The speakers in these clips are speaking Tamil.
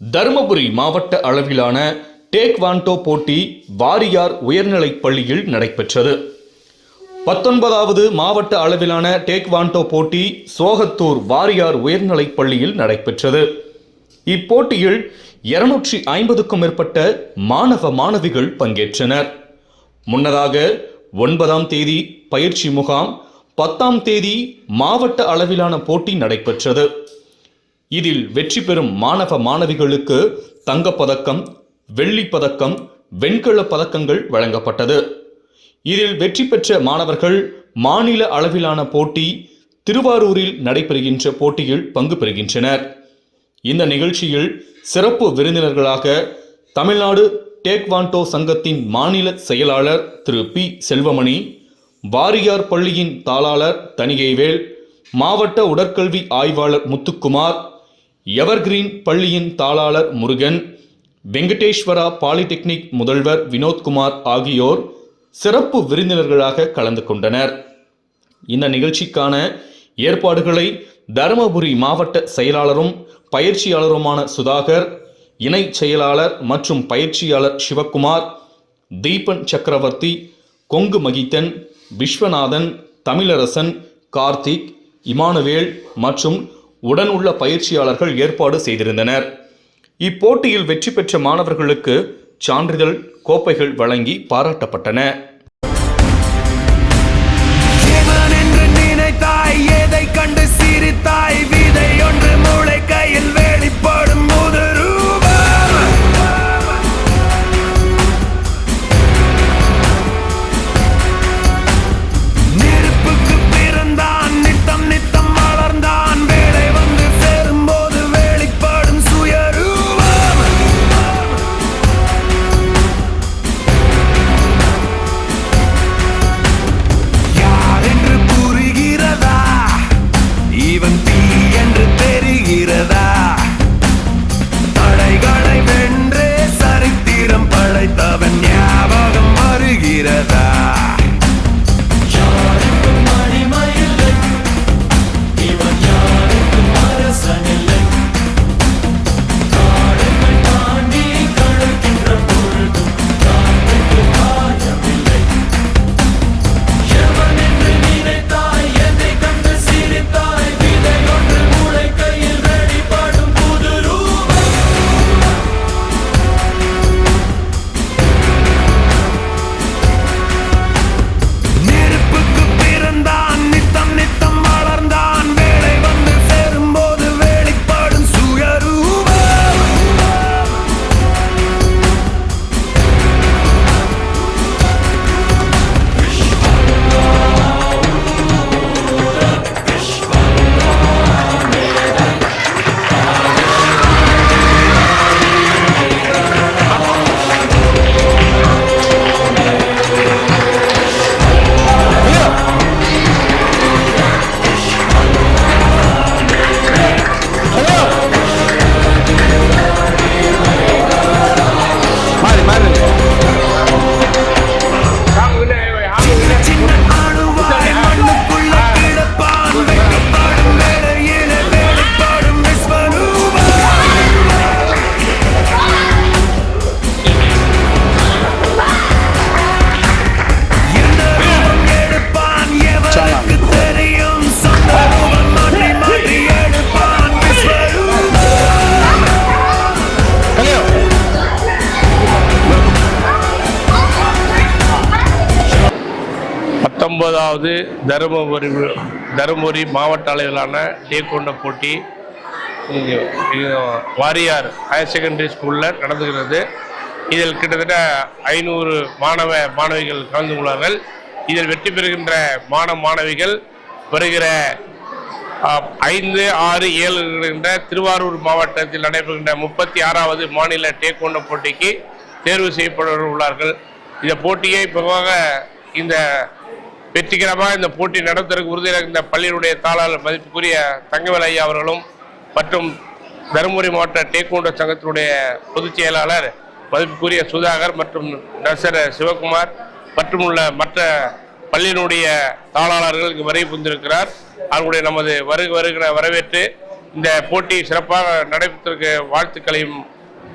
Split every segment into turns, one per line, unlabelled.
தருமபுரி மாவட்ட அளவிலான டேக்வாண்டோ போட்டி வாரியார் உயர்நிலைப் பள்ளியில் நடைபெற்றது. பத்தொன்பதாவது மாவட்ட அளவிலான டேக்வாண்டோ போட்டி சோகத்தூர் வாரியார் உயர்நிலைப் பள்ளியில் நடைபெற்றது. இப்போட்டியில் இருநூற்றி ஐம்பதுக்கும் மேற்பட்ட மாணவ மாணவிகள் பங்கேற்றனர். முன்னதாக ஒன்பதாம் தேதி பயிற்சி முகாம் பத்தாம் தேதி மாவட்ட அளவிலான போட்டி நடைபெற்றது. இதில் வெற்றி பெறும் மாணவ மாணவிகளுக்கு தங்கப்பதக்கம் வெள்ளிப் பதக்கம் வெண்கலப் பதக்கங்கள் வழங்கப்பட்டது. இதில் வெற்றி பெற்ற மாணவர்கள் மாநில அளவிலான போட்டி திருவாரூரில் நடைபெறுகின்ற போட்டியில் பங்கு பெறுகின்றனர். இந்த நிகழ்ச்சியில் சிறப்பு விருந்தினர்களாக தமிழ்நாடு டேக்வாண்டோ சங்கத்தின் மாநில செயலாளர் திரு. பி. செல்வமணி வாரியார் பள்ளியின் தாளாளர் தணிகைவேல் மாவட்ட உடற்கல்வி ஆய்வாளர் முத்துக்குமார் எவர்கிரீன் பள்ளியின் தாளாளர் முருகன் வெங்கடேஸ்வரா பாலிடெக்னிக் முதல்வர் வினோத்குமார் ஆகியோர் சிறப்பு விருந்தினர்களாக கலந்து கொண்டனர். இந்த நிகழ்ச்சிக்கான ஏற்பாடுகளை தருமபுரி மாவட்ட செயலாளரும் பயிற்சியாளருமான சுதாகர் இணை செயலாளர் மற்றும் பயிற்சியாளர் சிவக்குமார் தீபன் சக்கரவர்த்தி கொங்கு மகித்தன் விஸ்வநாதன் தமிழரசன் கார்த்திக் இமானுவேல் மற்றும் உடன் உள்ள பயிற்சியாளர்கள் ஏற்பாடு செய்திருந்தனர். இப்போட்டியில் வெற்றி பெற்ற மாணவர்களுக்கு சான்றிதழ் கோப்பைகள் வழங்கி பாராட்டப்பட்டன.
ஒன்பதாவது தருமபுரி தருமபுரி மாவட்ட அளவிலான டேக்கொண்ட போட்டி வாரியார் ஹையர் செகண்டரி ஸ்கூலில் நடந்துகிறது. இதில் கிட்டத்தட்ட ஐநூறு மாணவ மாணவிகள் கலந்து கொள்வார்கள். இதில் வெற்றி பெறுகின்ற மாணவ மாணவிகள் வருகிற ஐந்து ஆறு ஏழு என்ற திருவாரூர் மாவட்டத்தில் நடைபெறுகின்ற முப்பத்தி ஆறாவது மாநில டேக்கோண்ட போட்டிக்கு தேர்வு செய்யப்பட உள்ளார்கள். இந்த போட்டியை பொதுவாக இந்த வெற்றிகரமாக இந்த போட்டி நடத்துவதற்கு உறுதியாக இந்த பள்ளியினுடைய தாளாளர் மதிப்புக்குரிய தங்கவேல் ஐயா அவர்களும் மற்றும் தருமபுரி மாவட்ட டேக்கோண்டோ சங்கத்தினுடைய பொதுச் செயலாளர் மதிப்புக்குரிய சுதாகர் மற்றும் நர்சர் சிவகுமார் மற்றும் உள்ள மற்ற பள்ளியினுடைய தாளாளர்கள் இங்கு வரை புரிந்திருக்கிறார். அவர்களுடைய நமது வருக வருகிற வரவேற்று இந்த போட்டி சிறப்பாக நடைபெற்றிருக்க வாழ்த்துக்களையும்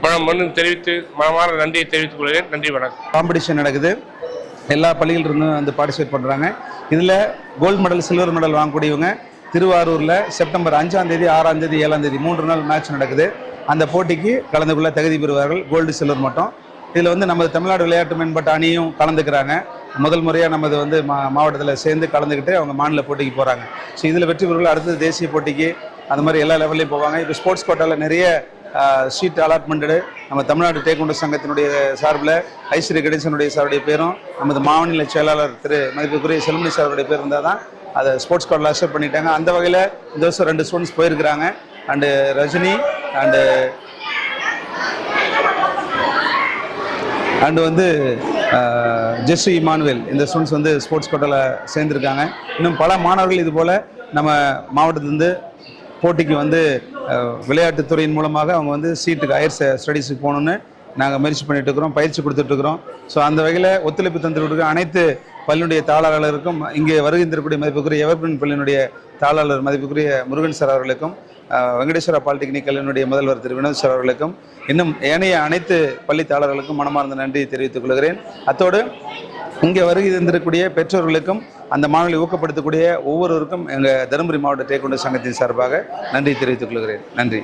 மனம் மண்ணும் தெரிவித்து மனமான நன்றியை தெரிவித்துக் கொள்கிறேன். நன்றி வணக்கம்.
காம்படிஷன் நடக்குது. எல்லா பள்ளிகளிலிருந்தும் வந்து பார்ட்டிசிபேட் பண்ணுறாங்க இதில் கோல்டு மெடல் சில்வர் மெடல் வாங்கக்கூடியவங்க திருவாரூரில் செப்டம்பர் அஞ்சாம் தேதி ஆறாம் தேதி ஏழாம் தேதி மூன்று நாள் மேட்ச் நடக்குது. அந்த போட்டிக்கு கலந்து கொள்ள தகுதி பெறுவார்கள் கோல்டு சில்வர் மட்டும். இதில் வந்து நமது தமிழ்நாடு விளையாட்டு மேம்பாட்டு அணியும் கலந்துக்கிறாங்க. முதல் முறையாக நமது வந்து மா மாவட்டத்தில் சேர்ந்து கலந்துக்கிட்டு அவங்க மாநில போட்டிக்கு போகிறாங்க ஸோ இதில் வெற்றி பெறுவர்கள். அடுத்தது தேசிய போட்டிக்கு அந்த மாதிரி எல்லா லெவல்லையும் போவாங்க. இப்போ ஸ்போர்ட்ஸ் கோட்டாவில் நிறைய சீட் அலாட்மெண்ட்டு நம்ம தமிழ்நாடு டேக்குண்டு சங்கத்தினுடைய சார்பில் ஐஸ்வரி கணேசனுடைய சாருடைய பேரும் நமது மாநில செயலாளர் திரு மதிப்புக்குரிய செல்மணி சாருடைய பேர் இருந்தால் தான் அதை ஸ்போர்ட்ஸ் கோட்டில் அக்செப்ட் பண்ணிட்டாங்க. அந்த வகையில் இந்த வருஷம் ரெண்டு ஸ்டூடெண்ட்ஸ் போயிருக்கிறாங்க. அண்டு ரஜினி அண்டு அண்டு வந்து ஜெஸ் இமானுவேல். இந்த ஸ்டூடெண்ட்ஸ் வந்து ஸ்போர்ட்ஸ் கோட்டாவில் சேர்ந்துருக்காங்க. இன்னும் பல மாணவர்கள் இது போல் நம்ம மாவட்டத்திலேருந்து போட்டிக்கு வந்து விளையாட்டுத்துறையின் மூலமாக அவங்க வந்து சீட்டுக்கு ஹையர் ஸ்டடீஸுக்கு போகணுன்னு நாங்கள் முயற்சி பண்ணிட்டு இருக்கிறோம் பயிற்சி கொடுத்துட்ருக்குறோம் ஸோ அந்த வகையில் ஒத்துழைப்பு தந்துட்டு அனைத்து பள்ளியினுடைய தாளாளர்களுக்கும் இங்கே வருகின்றக்கூடிய மதிப்புக்குரிய எவர்பின் பள்ளியினுடைய தாளாளர் மதிப்புக்குரிய முருகன் சார் அவர்களுக்கும் வெங்கடேஸ்வரா பாலிடெக்னிக் கல்லூரியுடைய முதல்வர் திரு. வினோத் சார் அவர்களுக்கும் இன்னும் ஏனைய அனைத்து பள்ளித்தாளர்களுக்கும் மனமார்ந்த நன்றி தெரிவித்துக் கொள்கிறேன். அத்தோடு இங்கே வருகை தந்திருக்கக்கூடிய பெற்றோர்களுக்கும் அந்த மாணவர்களை ஊக்கப்படுத்தக்கூடிய ஒவ்வொருவருக்கும் எங்கள் தருமபுரி மாவட்ட டேக்குண்டு சங்கத்தின் சார்பாக நன்றி தெரிவித்துக் கொள்கிறேன். நன்றி.